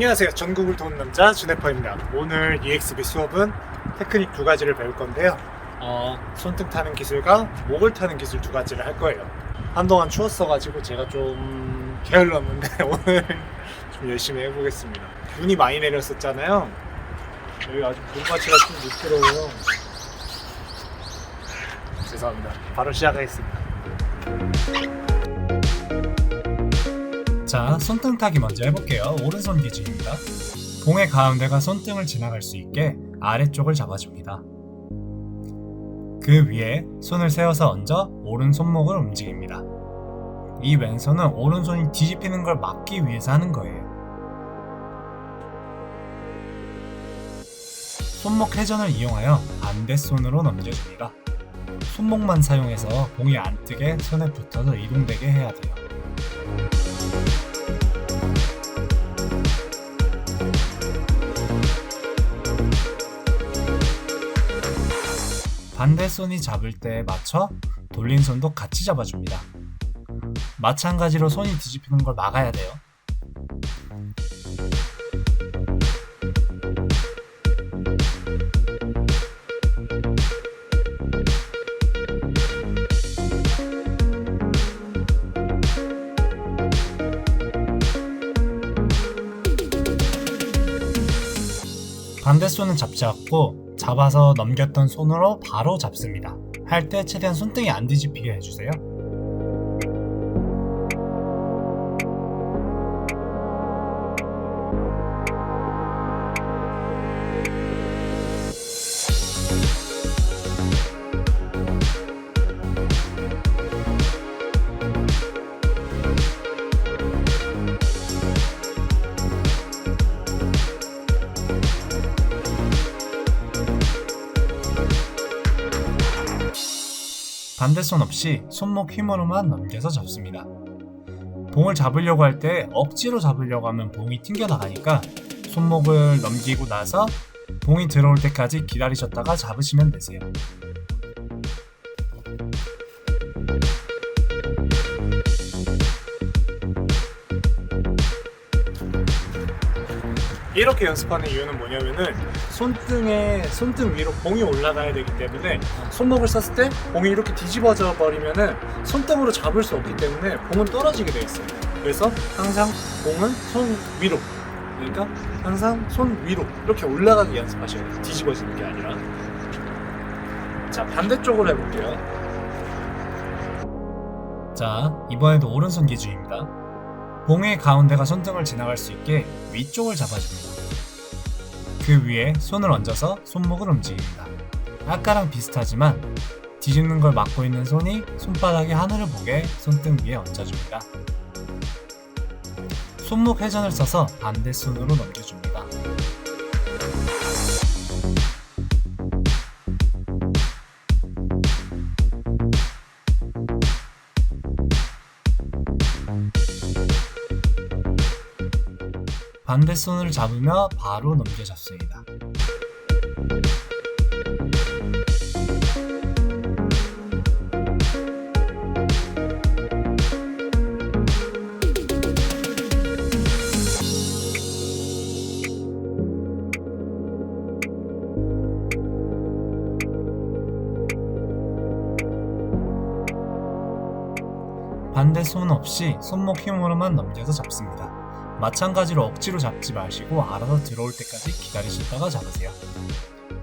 안녕하세요. 전국을 도는 남자 주네퍼입니다. 오늘 EXB 수업은 테크닉 두 가지를 배울 건데요. 어, 손등 타는 기술과 목을 타는 기술 두 가지를 할 거예요. 한동안 추웠어가지고 제가 좀 게을렀는데 오늘 좀 열심히 해보겠습니다. 눈이 많이 내렸었잖아요. 여기 아주 물마치가 좀 미끄러워요. 죄송합니다. 바로 시작하겠습니다. 자, 손등 타기 먼저 해볼게요. 오른손 기준입니다. 봉의 가운데가 손등을 지나갈 수 있게 아래쪽을 잡아줍니다. 그 위에 손을 세워서 얹어 오른 손목을 움직입니다. 이 왼손은 오른손이 뒤집히는 걸 막기 위해서 하는 거예요. 손목 회전을 이용하여 반대 손으로 넘겨줍니다. 손목만 사용해서 봉이 안 뜨게 손에 붙어서 이동되게 해야 돼요. 반대 손이 잡을 때에 맞춰 돌린 손도 같이 잡아줍니다. 마찬가지로 손이 뒤집히는 걸 막아야 돼요. 반대 손은 잡지 않고 잡아서 넘겼던 손으로 바로 잡습니다. 할 때 최대한 손등이 안 뒤집히게 해주세요. 반대손 없이 손목 힘으로만 넘겨서 잡습니다. 봉을 잡으려고 할 때 억지로 잡으려고 하면 봉이 튕겨나가니까 손목을 넘기고 나서 봉이 들어올 때까지 기다리셨다가 잡으시면 되세요. 이렇게 연습하는 이유는 뭐냐면은 손등에 손등 위로 봉이 올라가야 되기 때문에 손목을 썼을 때 봉이 이렇게 뒤집어져 버리면은 손등으로 잡을 수 없기 때문에 봉은 떨어지게 돼 있어요. 그래서 항상 봉은 손 위로 그러니까 항상 손 위로 이렇게 올라가게 연습하셔야 돼요. 뒤집어지는 게 아니라. 자 반대쪽으로 해볼게요. 자 이번에도 오른손 기준입니다. 봉의 가운데가 손등을 지나갈 수 있게 위쪽을 잡아줍니다. 그 위에 손을 얹어서 손목을 움직입니다. 아까랑 비슷하지만 뒤집는 걸 막고 있는 손이 손바닥이 하늘을 보게 손등 위에 얹어줍니다. 손목 회전을 써서 반대 손으로 넘겨줍니다. 반대 손을 잡으며 바로 넘겨잡습니다. 반대 손 없이 손목 힘으로만 넘겨서 잡습니다. 마찬가지로 억지로 잡지 마시고 알아서 들어올 때까지 기다리셨다가 잡으세요.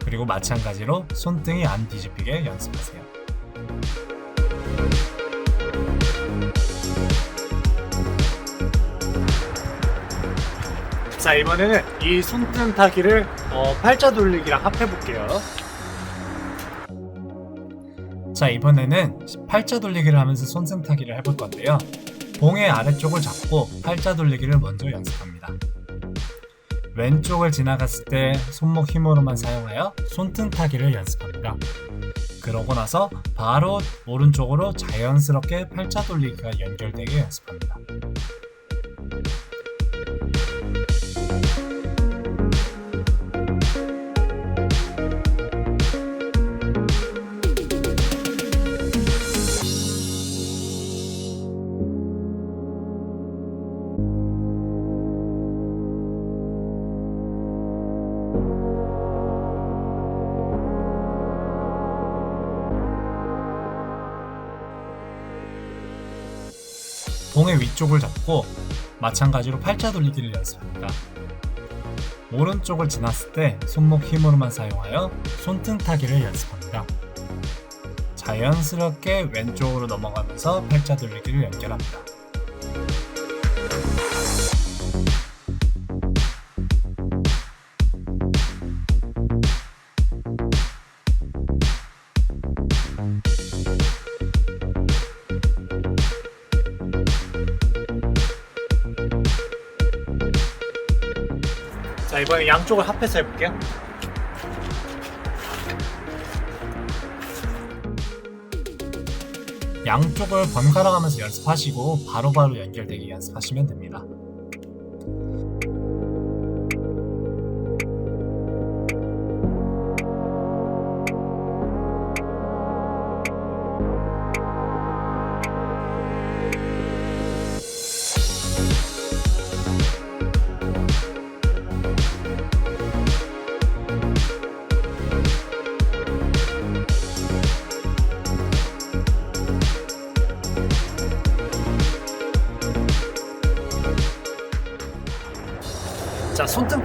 그리고 마찬가지로 손등이 안 뒤집히게 연습하세요. 자 이번에는 이 손등 타기를 어, 팔자 돌리기랑 합해볼게요. 자 이번에는 팔자 돌리기를 하면서 손등 타기를 해볼 건데요. 봉의 아래쪽을 잡고 팔자 돌리기를 먼저 연습합니다. 왼쪽을 지나갔을 때 손목 힘으로만 사용하여 손등 타기를 연습합니다. 그러고 나서 바로 오른쪽으로 자연스럽게 팔자 돌리기가 연결되게 연습합니다. 봉의 위쪽을 잡고 마찬가지로 팔자 돌리기를 연습합니다. 오른쪽을 지났을 때 손목 힘으로만 사용하여 손등 타기를 연습합니다. 자연스럽게 왼쪽으로 넘어가면서 팔자 돌리기를 연결합니다. 자 이번에 양쪽을 합해서 해볼게요. 양쪽을 번갈아 가면서 연습하시고 바로바로 연결되게 연습하시면 됩니다.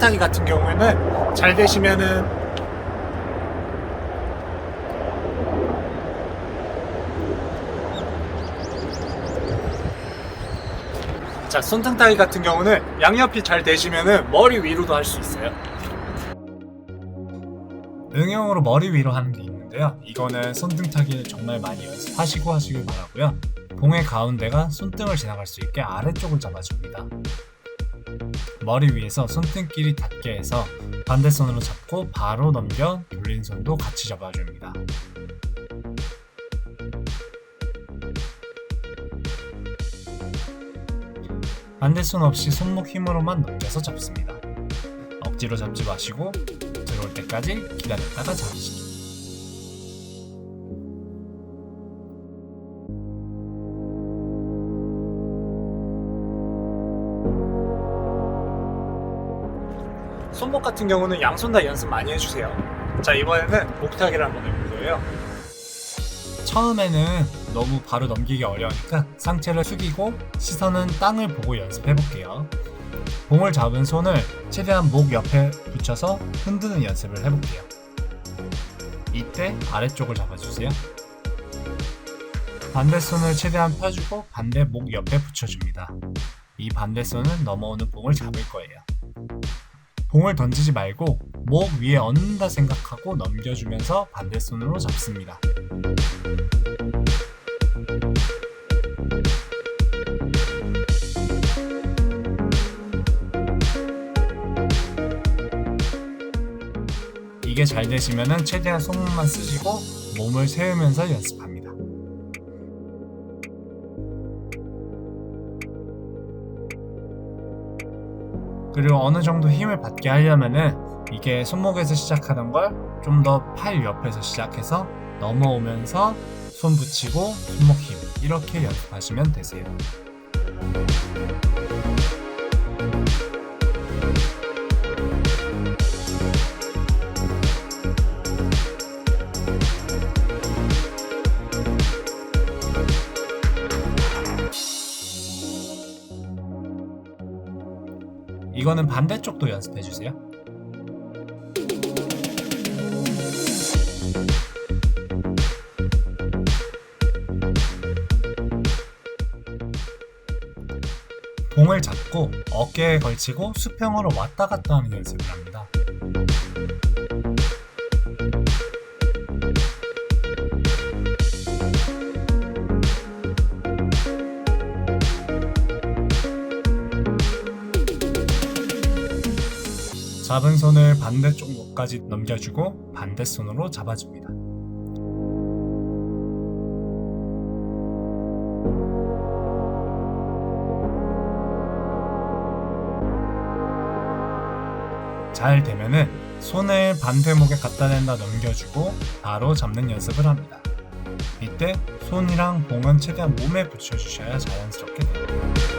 자 손등타기 같은 경우에는 잘 되시면은 자 손등타기 같은 경우는 양옆이 잘 되시면은 머리 위로도 할 수 있어요. 응용으로 머리 위로 하는 게 있는데요. 이거는 손등타기를 정말 많이 연습하시고 하시길 바라고요. 봉의 가운데가 손등을 지나갈 수 있게 아래쪽을 잡아줍니다. 머리 위에서 손등끼리 닿게 해서 반대 손으로 잡고 바로 넘겨 돌린 손도 같이 잡아줍니다. 반대 손 없이 손목 힘으로만 넘겨서 잡습니다. 억지로 잡지 마시고 들어올 때까지 기다렸다가 잡으시기. 같은 경우는 양손 다 연습 많이 해주세요. 자 이번에는 목타기를 한번 해볼 거예요. 처음에는 너무 바로 넘기기 어려우니까 상체를 숙이고 시선은 땅을 보고 연습해 볼게요. 봉을 잡은 손을 최대한 목 옆에 붙여서 흔드는 연습을 해볼게요. 이때 아래쪽을 잡아주세요. 반대 손을 최대한 펴주고 반대 목 옆에 붙여줍니다. 이 반대 손은 넘어오는 봉을 잡을 거예요. 봉을 던지지 말고 목 위에 얹는다 생각하고 넘겨주면서 반대 손으로 잡습니다. 이게 잘 되시면은 최대한 손목만 쓰시고 몸을 세우면서 연습합니다. 그리고 어느 정도 힘을 받게 하려면은 이게 손목에서 시작하는 걸좀 더 팔 옆에서 시작해서 넘어오면서 손 붙이고 손목 힘 이렇게 연습하시면 되세요. 이거는 반대쪽도 연습해 주세요. 봉을 잡고 어깨에 걸치고 수평으로 왔다 갔다 하는 연습을 합니다. 잡은 손을 반대쪽 목까지 넘겨주고 반대 손으로 잡아줍니다. 잘 되면은 손을 반대목에 갖다 댄다 넘겨주고 바로 잡는 연습을 합니다. 이때 손이랑 봉은 최대한 몸에 붙여주셔야 자연스럽게 됩니다.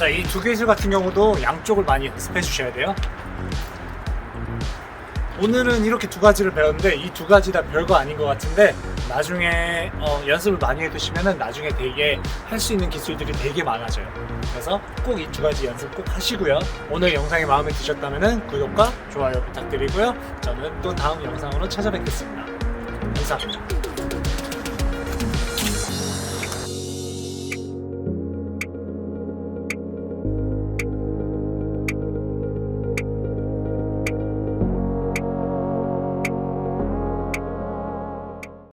자, 이두 기술 같은 경우도 양쪽을 많이 연습해 주셔야 돼요. 오늘은 이렇게 두 가지를 배웠는데 이 두 가지 다 별거 아닌 것 같은데 나중에 어, 연습을 많이 해두시면은 나중에 되게 할 수 있는 기술들이 되게 많아져요. 그래서 꼭 이 두 가지 연습 꼭 하시고요. 오늘 영상이 마음에 드셨다면은 구독과 좋아요 부탁드리고요. 저는 또 다음 영상으로 찾아뵙겠습니다. 감사합니다.